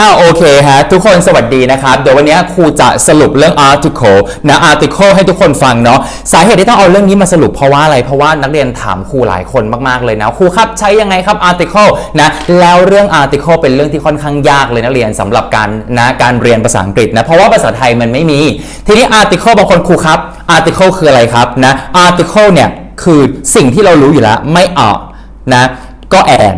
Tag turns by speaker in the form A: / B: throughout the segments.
A: อ้าวโอเคฮะ ทุกคนสวัสดีนะครับ เดี๋ยววันนี้ครูจะสรุปเรื่อง article นะ article ให้ทุกคนฟังเนาะสาเหตุที่ต้องเอาเรื่องนี้มาสรุปเพราะว่าอะไร เพราะว่านักเรียนถามครูหลายคนมากๆเลยนะครูครับใช้ยังไงครับ article นะแล้วเรื่อง article เป็นเรื่องที่ค่อนข้างยากเลยนักเรียนสำหรับการนะการเรียนภาษาอังกฤษนะเพราะว่าภาษาไทยมันไม่มี ทีนี้ article บางคนครูครับ article คืออะไรครับนะ article เนี่ยคือสิ่งที่เรารู้อยู่แล้วไม่ออกนะก็แอน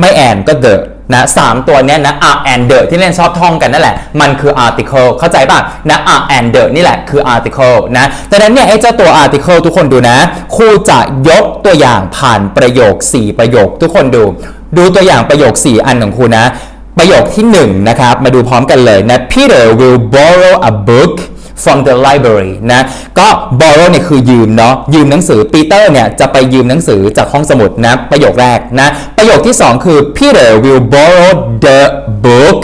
A: ไม่แอนก็ the นะสามตัวเนี้ยนะ are and the ที่เล่นชอบท่องกันนั่นแหละ มันคือ article เข้าใจป่ะนะ are and the นี่แหละคือ article นะดังนั้นเนี่ยไอ้เจ้าตัว article ทุกคนดูนะครูจะยกตัวอย่างผ่านประโยค 4 ประโยค ทุกคนดู ดูตัวอย่างประโยค 4 อันของครูนะ ประโยคที่1นะครับมาดูพร้อมกันเลยนะ Peter will borrow a book from the library นะก็ borrow เนี่ยคือยืมเนาะยืมหนังสือ Peter เนี่ยจะไปยืมหนังสือจากห้องสมุดนะประโยคแรกนะประโยคที่ 2 คือ Peter will borrow the book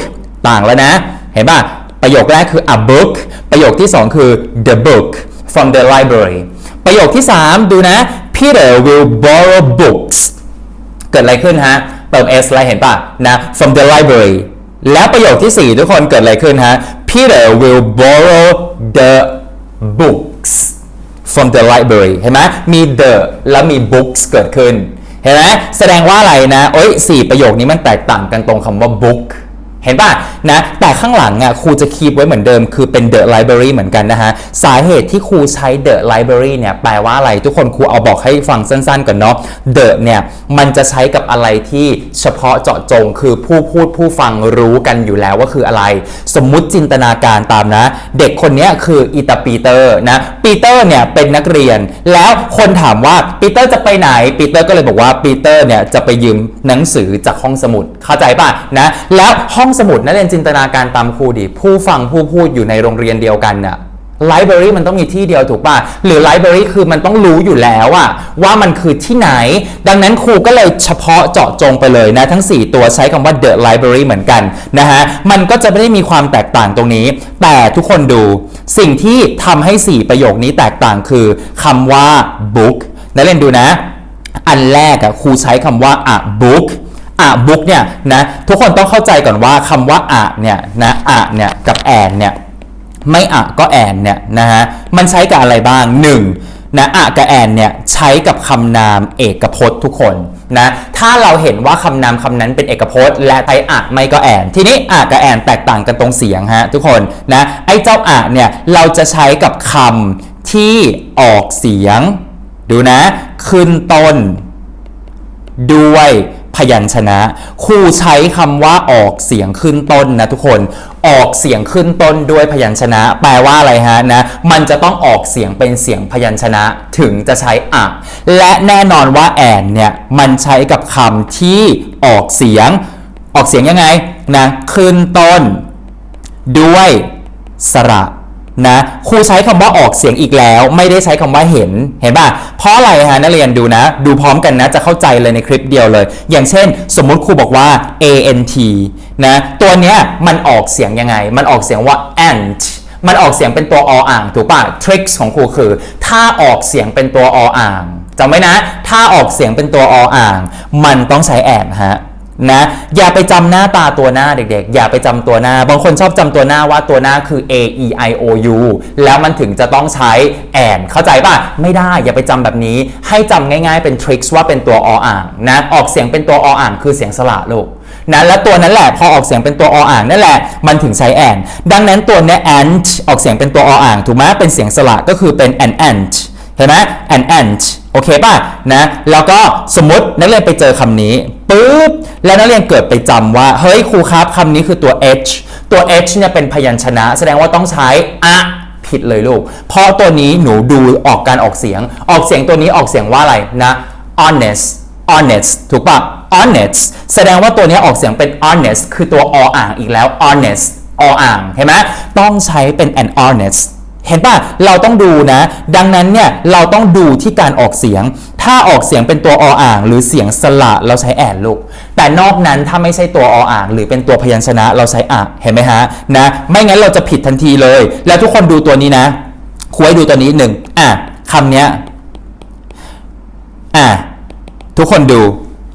A: ต่างแล้วนะ เห็นป่ะ ประโยคแรกคือ a book ประโยคที่ 2 คือ the book from the library ประโยคที่ 3 ดูนะ Peter will borrow books เกิดอะไรขึ้นฮะ เติม s อะไรเห็นป่ะนะ from the library แล้วประโยคที่ 4 ทุกคนเกิดอะไรขึ้นฮะ Peter will borrow the books from the library เห็นไหมมี the แล้วมี books เกิดขึ้น เห็นไหมแสดงว่าอะไรนะ โอ้ยสี่ประโยคนี้มันแตกต่างกันตรงคำว่า book เห็นป่ะนะแต่ข้างหลังอะครูจะคีบไว้เหมือนเดิม คือเป็น the library เหมือนกันนะฮะ สาเหตุที่ครูใช้ the library เนี่ยแปลว่าอะไรทุกคนครูเอาบอกให้ฟังสั้นๆก่อนเนาะ the เนี่ยมันจะใช้กับอะไรที่เฉพาะเจาะจง คือผู้พูดผู้ฟังรู้กันอยู่แล้วว่าคืออะไร สมมุติจินตนาการตามนะ เด็กคนนี้คืออีตาปีเตอร์นะปีเตอร์เนี่ยเป็นนักเรียน แล้วคนถามว่าปีเตอร์จะไปไหนปีเตอร์ก็เลยบอกว่าปีเตอร์เนี่ยจะไปยืมหนังสือจากห้องสมุดเข้าใจป่ะนะแล้วห้องสมุดนักเรียนจินตนาการตามครูดิผู้ฟังผู้พูดอยู่ในโรงเรียนเดียวกันน่ะไลบรารีมันต้องมีที่เดียวถูกป่ะ หรือไลบรารีคือมันต้องรู้อยู่แล้วอะว่ามันคือที่ไหน ดังนั้นครูก็เลยเฉพาะเจาะจงไปเลยนะ ทั้ง 4 ตัวใช้คำว่า the library เหมือนกันนะฮะ มันก็จะไม่ได้มีความแตกต่างตรงนี้ แต่ทุกคนดู สิ่งที่ทำให้ 4 ประโยคนี้แตกต่างคือคำว่า book นักเรียนดูนะ อันแรกอะครูใช้คำว่า a book อะบุ๊กเนี่ยนะทุกคนต้องเข้าใจก่อนว่าคำว่าอะเนี่ยนะอะเนี่ยกับแอนเนี่ยไม่อะก็แอนเนี่ยนะฮะมันใช้กับอะไรบ้าง 1 นะอะกับแอนเนี่ยใช้กับคำนามเอกพจน์ทุกคนนะถ้าเราเห็นว่าคำนามคำนั้นเป็นเอกพจน์ และใช้อะไม่ก็แอน ทีนี้อะกับแอนแตกต่างกันตรงเสียงฮะทุกคนนะไอ้เจ้าอะเนี่ยเราจะใช้กับคำที่ออกเสียง ดูนะ ขึ้นต้นด้วย พยัญชนะ ครูใช้คำว่าออกเสียงขึ้นต้นนะทุกคนออกเสียงขึ้นต้นด้วยพยัญชนะ แปลว่าอะไรฮะนะมันจะต้องออกเสียงเป็นเสียงพยัญชนะถึงจะใช้อะและแน่นอนว่าแอนเนี่ยมันใช้กับคำที่ออกเสียงออกเสียงยังไงนะขึ้นต้น ด้วยสระ นะครูใช้คำว่าออกเสียงอีกแล้ว ไม่ได้ใช้คำว่าเห็นเห็นป่ะเพราะอะไรฮะนักเรียนดูนะ ดูพร้อมกันนะจะเข้าใจเลยในคลิปเดียวเลย อย่างเช่น สมมุติครูบอกว่า ant นะตัวเนี้ยมันออกเสียงยังไง มันออกเสียงว่า ant มันออกเสียงเป็นตัวออ่างถูกป่ะทริคของครูคือ ถ้าออกเสียงเป็นตัวออ่างจำไว้นะ ถ้าออกเสียงเป็นตัวออ่าง มันต้องใช้แอนฮะ นะอย่าไปจำหน้าตาตัวหน้าเด็กๆ อย่าไปจำตัวหน้า บางคนชอบจำตัวหน้าว่าตัวหน้าคือ a e i o u แล้วมันถึงจะต้องใช้แอนเข้าใจป่ะ ไม่ได้อย่าไปจำแบบนี้ ให้จำง่ายๆเป็นทริคว่าเป็นตัวออ่างนะออกเสียงเป็นตัวออ่างคือเสียงสระลูกนะและตัวนั้นแหละพอออกเสียงเป็นตัวออ่างนั่นแหละมันถึงใช้แอนดังนั้นตัวเนี้ย ant ออกเสียงเป็นตัวออ่างถูกไหมเป็นเสียงสระก็คือเป็น an ant เห็นไหม an ant โอเคป่ะนะแล้วก็สมมตินักเรียนไปเจอคำนี้ปุ๊บแล้วนักเรียนเกิดไปจำว่า เฮ้ยครูครับคำนี้คือตัว h ตัว h เนี่ยเป็นพยัญชนะ แสดงว่าต้องใช้อะผิดเลยลูก เพราะตัวนี้หนูดูออกการออกเสียง ออกเสียงตัวนี้ออกเสียงว่าอะไรนะ honest honest ถูกป่ะ honest แสดงว่าตัวนี้ออกเสียงเป็น honest คือตัวออ่างอีกแล้ว honest ออ่างเห็นไหมต้องใช้เป็น an honest เห็นป่ะ เราต้องดูนะ ดังนั้นเนี่ยเราต้องดูที่การออกเสียง ถ้าออกเสียงเป็นตัวออ่าง หรือเสียงสระเราใช้แอนลูก แต่นอกนั้นถ้าไม่ใช่ตัวออ่าง หรือเป็นตัวพยัญชนะเราใช้อะเห็นไหมฮะนะ ไม่งั้นเราจะผิดทันทีเลย แล้วทุกคนดูตัวนี้นะคุยดูตัวนี้หนึ่งอะคำเนี้ยอะทุกคนดู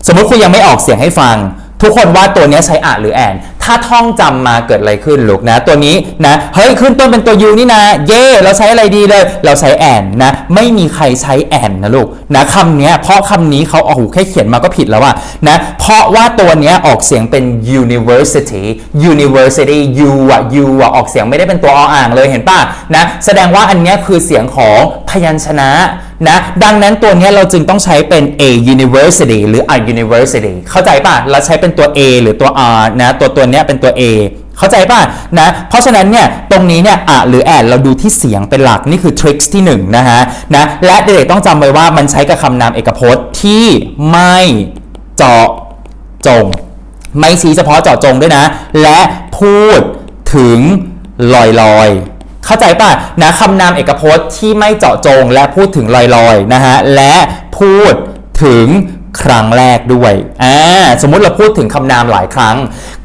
A: สมมติคุณยังไม่ออกเสียงให้ฟัง ทุกคนว่าตัวนี้ใช้อะหรือแอน ถ้าท่องจำมาเกิดอะไรขึ้นลูกนะ ตัวนี้นะเฮ้ยขึ้นต้นเป็นตัว U นี่นะเย่เราใช้อะไรดีเลย เราใช้แอนนะ ไม่มีใครใช้แอนนะลูกนะคำนี้เพราะคำนี้เขาเอาหูแค่เขียนมาก็ผิดแล้วอะนะเพราะว่าตัวนี้ออกเสียงเป็น university university U อะ U อะออกเสียงไม่ได้เป็นตัวออ่างเลยเห็นป่ะนะแสดงว่าอันนี้คือเสียงของพยัญชนะ นะดังนั้นตัวนี้เราจึงต้องใช้เป็น a university หรือ a university เข้าใจป่ะเราใช้เป็นตัว a หรือตัว r นะตัวตัวเนี้ยเป็นตัว a เข้าใจป่ะนะเพราะฉะนั้นเนี่ยตรงนี้เนี่ยอะหรือแอดเราดูที่เสียงเป็นหลักนี่คือทริคที่1นะฮะนะและเด็กๆต้องจำไว้ว่ามันใช้กับคำนามเอกพจน์ที่ไม่เจาะจง ไม่ชี้เฉพาะเจาะจงด้วยนะ และพูดถึงลอยๆ เข้าใจป่ะนะคำนามเอกพจน์ที่ไม่เจาะจงและพูดถึงลอยๆนะฮะและพูดถึงครั้งแรกด้วยอ่าสมมุติเราพูดถึงคำนามหลายครั้ง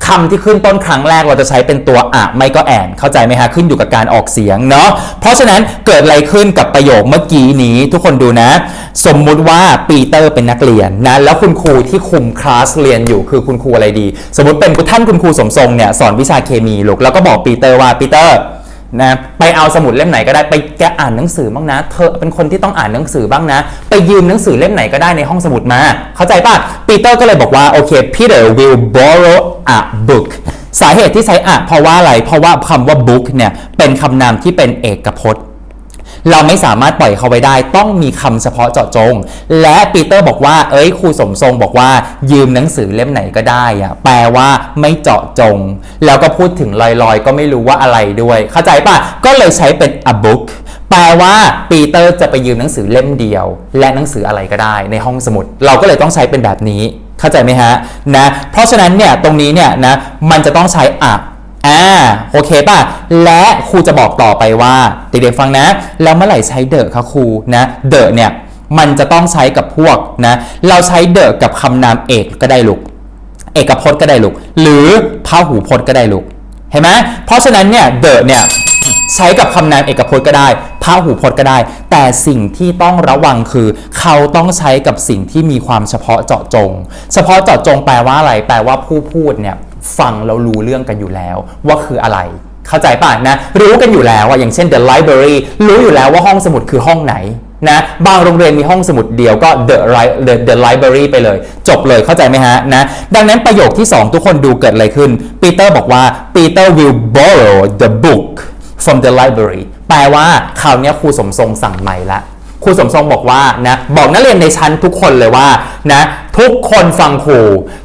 A: คำที่ขึ้นต้นครั้งแรกเราจะใช้เป็นตัวอะไม่ก็แอนเข้าใจไหมฮะขึ้นอยู่กับการออกเสียงเนาะเพราะฉะนั้นเกิดอะไรขึ้นกับประโยคเมื่อกี้นี้ทุกคนดูนะ สมมุติว่าปีเตอร์เป็นนักเรียนนะแล้วคุณครูที่คุมคลาสเรียนอยู่คือคุณครูอะไรดี สมมติเป็นท่านคุณครูสมทรงเนี่ยสอนวิชาเคมีลูกแล้วก็บอกปีเตอร์ว่าปีเตอร์ นะไปเอาสมุดเล่มไหนก็ได้ไปแกอ่านหนังสือบ้างนะ เธอเป็นคนที่ต้องอ่านหนังสือบ้างนะ ไปยืมหนังสือเล่มไหนก็ได้ในห้องสมุดมา เข้าใจป่ะปีเตอร์ก็เลยบอกว่าโอเค Peter will borrow a book สาเหตุที่ใช้อะเพราะว่าอะไร เพราะว่าคำว่า book เนี่ยเป็นคำนามที่เป็นเอกพจน์ เราไม่สามารถปล่อยเขาไว้ได้ ต้องมีคำเฉพาะเจาะจง และปีเตอร์บอกว่า เอ้ยครูสมทรงบอกว่า ยืมหนังสือเล่มไหนก็ได้อะแปลว่าไม่เจาะจง แล้วก็พูดถึงลอยๆ ก็ไม่รู้ว่าอะไรด้วย เข้าใจป่ะก็เลยใช้เป็น a book แปลว่าปีเตอร์จะไปยืมหนังสือเล่มเดียว และหนังสืออะไรก็ได้ในห้องสมุด เราก็เลยต้องใช้เป็นแบบนี้ เข้าใจไหมฮะนะเพราะฉะนั้นเนี่ยตรงนี้เนี่ยนะมันจะต้องใช้อะ อ่าโอเคป่ะ และครูจะบอกต่อไปว่าเด็กๆฟังนะ แล้วเมื่อไหร่ใช้เดอะคะครูนะเดอะเนี่ยมันจะต้องใช้กับพวกนะ เราใช้เดอะกับคำนามเอกก็ได้ลูก เอกพจน์ก็ได้ลูก หรือพหูพจน์ก็ได้ลูก เห็นไหมเพราะฉะนั้นเนี่ยเดอะเนี่ยใช้กับคำนามเอกพจน์ก็ได้พหูพจน์ก็ได้ แต่สิ่งที่ต้องระวังคือ เขาต้องใช้กับสิ่งที่มีความเฉพาะเจาะจง เฉพาะเจาะจงแปลว่าอะไร แปลว่าผู้พูดเนี่ย ฟังแล้วรู้เรื่องกันอยู่แล้ว ว่าคืออะไรเข้าใจป่ะนะ รู้กันอยู่แล้วอะอย่างเช่น the library รู้อยู่แล้วว่าห้องสมุดคือห้องไหนนะบางโรงเรียนมีห้องสมุดเดียวก็ the the the library ไปเลย จบเลยเข้าใจไหมฮะนะดังนั้นประโยคที่ 2 ทุกคนดูเกิดอะไรขึ้นปีเตอร์บอกว่า Peter will borrow the book from the library แปลว่าคราวนี้ครูสมทรงสั่งใหม่ละ ครูสมทรงบอกว่านะบอกนักเรียนในชั้นทุกคนเลยว่านะทุกคนฟังครู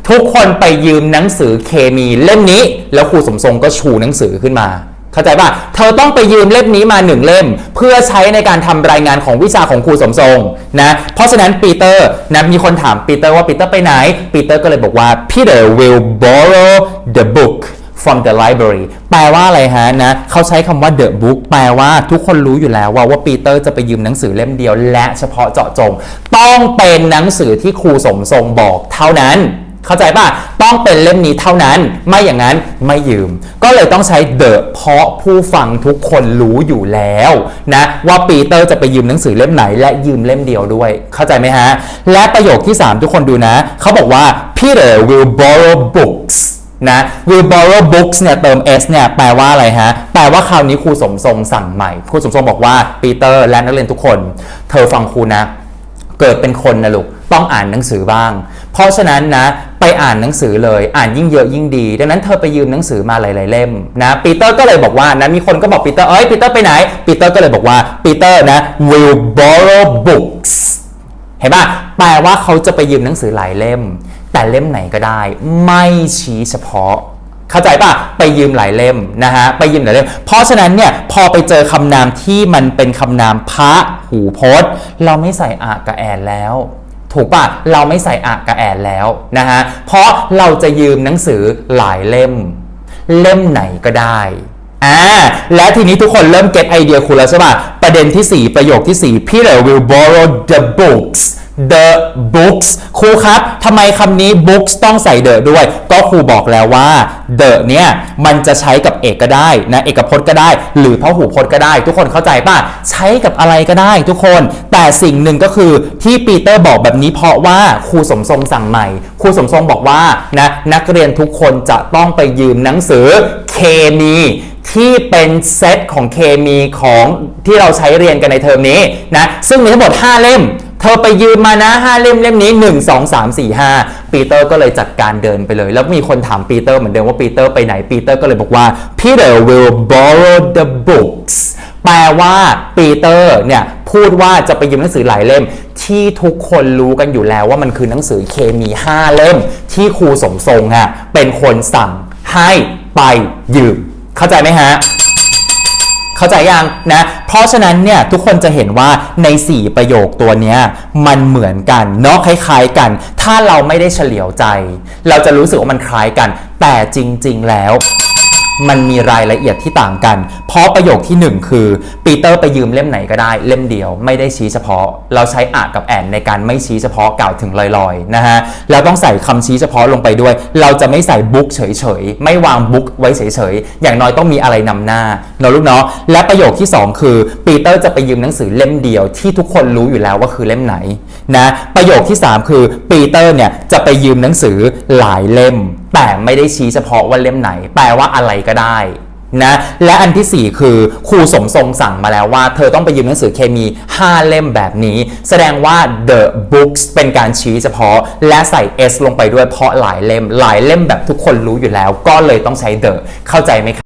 A: ทุกคนไปยืมหนังสือเคมีเล่มนี้ แล้วครูสมทรงก็ชูหนังสือขึ้นมา เข้าใจป่ะเธอต้องไปยืมเล่มนี้มาหนึ่งเล่ม เพื่อใช้ในการทำรายงานของวิชาของครูสมทรงนะเพราะฉะนั้นปีเตอร์นะมีคนถามปีเตอร์ว่าปีเตอร์ไปไหนปีเตอร์ก็เลยบอกว่า Peter will borrow the book from the library แปลว่าอะไรฮะนะเขาใช้คำว่า the book แปลว่าทุกคนรู้อยู่แล้วว่าว่าปีเตอร์จะไปยืมหนังสือเล่มเดียว และเฉพาะเจาะจง ต้องเป็นหนังสือที่ครูสมทรงบอกเท่านั้น เข้าใจป่ะ ต้องเป็นเล่มนี้เท่านั้น ไม่อย่างนั้นไม่ยืม ก็เลยต้องใช้ the เพราะผู้ฟังทุกคนรู้อยู่แล้วนะว่าปีเตอร์จะไปยืมหนังสือเล่มไหน และยืมเล่มเดียวด้วย เข้าใจไหมฮะ และประโยคที่ 3 ทุกคนดูนะเขาบอกว่า Peter will borrow books นะ will borrow books เนี่ยเติม s เนี่ยแปลว่าอะไรฮะ แปลว่าคราวนี้ครูสมทรงสั่งใหม่ ครูสมทรงบอกว่าปีเตอร์และนักเรียนทุกคน เธอฟังครูนะ เกิดเป็นคนนะลูก ต้องอ่านหนังสือบ้าง เพราะฉะนั้นนะไปอ่านหนังสือเลยอ่านยิ่งเยอะยิ่งดี ดังนั้นเธอไปยืมหนังสือมาหลาย ๆ เล่มนะปีเตอร์ก็เลยบอกว่านะมีคนก็บอกปีเตอร์เอ้ยปีเตอร์ไปไหนปีเตอร์ก็เลยบอกว่าปีเตอร์นะ will borrow books เห็นป่ะแปลว่าเขาจะไปยืมหนังสือหลายเล่ม แต่เล่มไหนก็ได้ ไม่ชี้เฉพาะ เข้าใจป่ะ ไปยืมหลายเล่มนะฮะไปยืมหลายเล่ม เพราะฉะนั้นเนี่ยพอไปเจอคำนามที่มันเป็นคำนามพระหูพจน์ เราไม่ใส่อะกับแอนแล้วถูกป่ะเราไม่ใส่อะกับแอนแล้วนะฮะ เพราะเราจะยืมหนังสือหลายเล่ม เล่มไหนก็ได้ อ่า และทีนี้ทุกคนเริ่มเก็ตไอเดียคุณแล้วใช่ป่ะประเด็นที่ 4 ประโยคที่ 4 Peter will borrow the books the books ครูครับทำไมคำนี้ books ต้องใส่ the ด้วย ก็ครูบอกแล้วว่า the เนี่ย มันจะใช้กับเอกก็ได้นะเอกพจน์ก็ได้ หรือพหูพจน์ก็ได้ ทุกคนเข้าใจป่ะ ใช้กับอะไรก็ได้ทุกคน แต่สิ่งหนึ่งก็คือที่ปีเตอร์บอกแบบนี้เพราะว่าครูสมทรงสั่งใหม่ ครูสมทรงบอกว่านะนักเรียนทุกคนจะต้องไปยืมหนังสือเคมีที่เป็นเซตของเคมีของที่เราใช้เรียนกันในเทอมนี้นะซึ่งมีทั้งหมด 5 เล่ม เธอไปยืมมานะ5เล่มเล่มนี้ 1 2 3 4 5 ปีเตอร์ก็เลยจัดการเดินไปเลย แล้วมีคนถามปีเตอร์เหมือนเดิมว่าปีเตอร์ไปไหนปีเตอร์ก็เลยบอกว่า Peter will borrow the books แปลว่าปีเตอร์เนี่ยพูดว่าจะไปยืมหนังสือหลายเล่ม ที่ทุกคนรู้กันอยู่แล้วว่ามันคือหนังสือเคมี 5 เล่ม ที่ครูสมทรงอะเป็นคนสั่งให้ไปยืม เข้าใจไหมฮะ เข้าใจยังนะ เพราะฉะนั้นเนี่ยทุกคนจะเห็นว่าใน 4 ประโยคตัวเนี้ยมันเหมือนกันเนาะคล้ายๆกัน ถ้าเราไม่ได้เฉลียวใจ เราจะรู้สึกว่ามันคล้ายกัน แต่จริง ๆ แล้ว มันมีรายละเอียดที่ต่างกัน เพราะประโยคที่ 1 คือปีเตอร์ไปยืมเล่มไหนก็ได้เล่มเดียว ไม่ได้ชี้เฉพาะ เราใช้อะกับแอนในการไม่ชี้เฉพาะกล่าวถึงลอยๆนะฮะแล้วต้องใส่คำชี้เฉพาะลงไปด้วย เราจะไม่ใส่บุ๊กเฉยๆ ไม่วางบุ๊กไว้เฉยๆ อย่างน้อยต้องมีอะไรนำหน้าเนอะลูกเนาะและประโยคที่ 2 คือปีเตอร์จะไปยืมหนังสือเล่มเดียวที่ทุกคนรู้อยู่แล้วว่าคือเล่มไหนนะประโยคที่ 3 คือปีเตอร์เนี่ยจะไปยืมหนังสือหลายเล่ม แต่ไม่ได้ชี้เฉพาะว่าเล่มไหน แปลว่าอะไรก็ได้นะและอันทีสี่ 4 คือครูสมทรงสั่งมาแล้วว่า เธอต้องไปยืมหนังสือเคมี 5 เล่มแบบนี้ แสดงว่า the books เป็นการชี้เฉพาะ และใส่ s ลงไปด้วยเพราะหลายเล่ม หลายเล่มแบบทุกคนรู้อยู่แล้ว ก็เลยต้องใช้ the เข้าใจไหมครับ